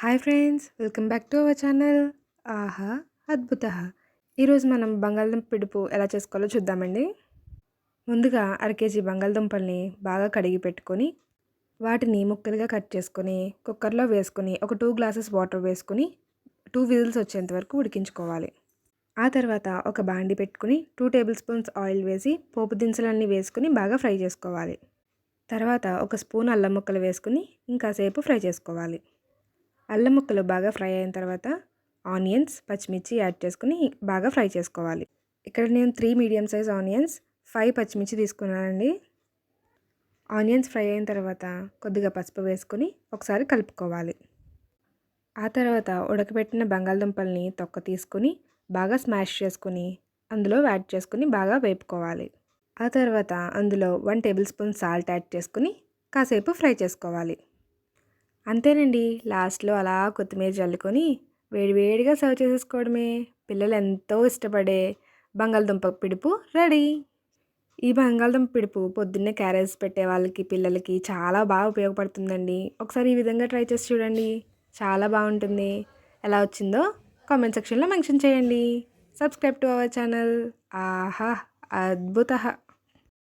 Hi friends welcome back to our channel. ఆహా అద్భుత ఈరోజు మనం బంగాళదుంప పిడుపు ఎలా చేసుకోవాలో చూద్దామండి. ముందుగా అర కేజీ బంగాళదుంపల్ని బాగా కడిగి పెట్టుకొని వాటిని ముక్కలుగా కట్ చేసుకొని కుక్కర్లో వేసుకొని ఒక టూ గ్లాసెస్ వాటర్ వేసుకొని టూ విజిల్స్ వచ్చేంత వరకు ఉడికించుకోవాలి. ఆ తర్వాత ఒక బాండి పెట్టుకుని టూ టేబుల్ స్పూన్స్ ఆయిల్ వేసి పోపు దినుసులన్నీ వేసుకుని బాగా ఫ్రై చేసుకోవాలి. తర్వాత ఒక స్పూన్ అల్లం ముక్కలు వేసుకుని ఇంకాసేపు ఫ్రై చేసుకోవాలి. అల్లం ముక్కలు బాగా ఫ్రై అయిన తర్వాత ఆనియన్స్ పచ్చిమిర్చి యాడ్ చేసుకుని బాగా ఫ్రై చేసుకోవాలి. ఇక్కడ నేను three medium size onions five పచ్చిమిర్చి తీసుకున్నానండి. ఆనియన్స్ ఫ్రై అయిన తర్వాత కొద్దిగా పసుపు వేసుకొని ఒకసారి కలుపుకోవాలి. ఆ తర్వాత ఉడకబెట్టిన బంగాళదుంపల్ని తొక్క తీసుకొని బాగా స్మాష్ చేసుకుని అందులో యాడ్ చేసుకుని బాగా వేపుకోవాలి. ఆ తర్వాత అందులో one table spoon salt add చేసుకుని కాసేపు ఫ్రై చేసుకోవాలి. అంతేనండి. లాస్ట్లో అలా కొత్తిమీర చల్లుకొని వేడివేడిగా సర్వ్ చేసేసుకోవడమే. పిల్లలు ఎంతో ఇష్టపడే బంగాళదుంప పిడుపు రెడీ. ఈ బంగాళదుంప పిడుపు పొద్దున్నే క్యారేజ్ పెట్టే వాళ్ళకి పిల్లలకి చాలా బాగా ఉపయోగపడుతుందండి. ఒకసారి ఈ విధంగా ట్రై చేసి చూడండి. చాలా బాగుంటుంది. ఎలా వచ్చిందో కామెంట్ సెక్షన్లో మెన్షన్ చేయండి. Subscribe to our channel. ఆహా! అద్భుత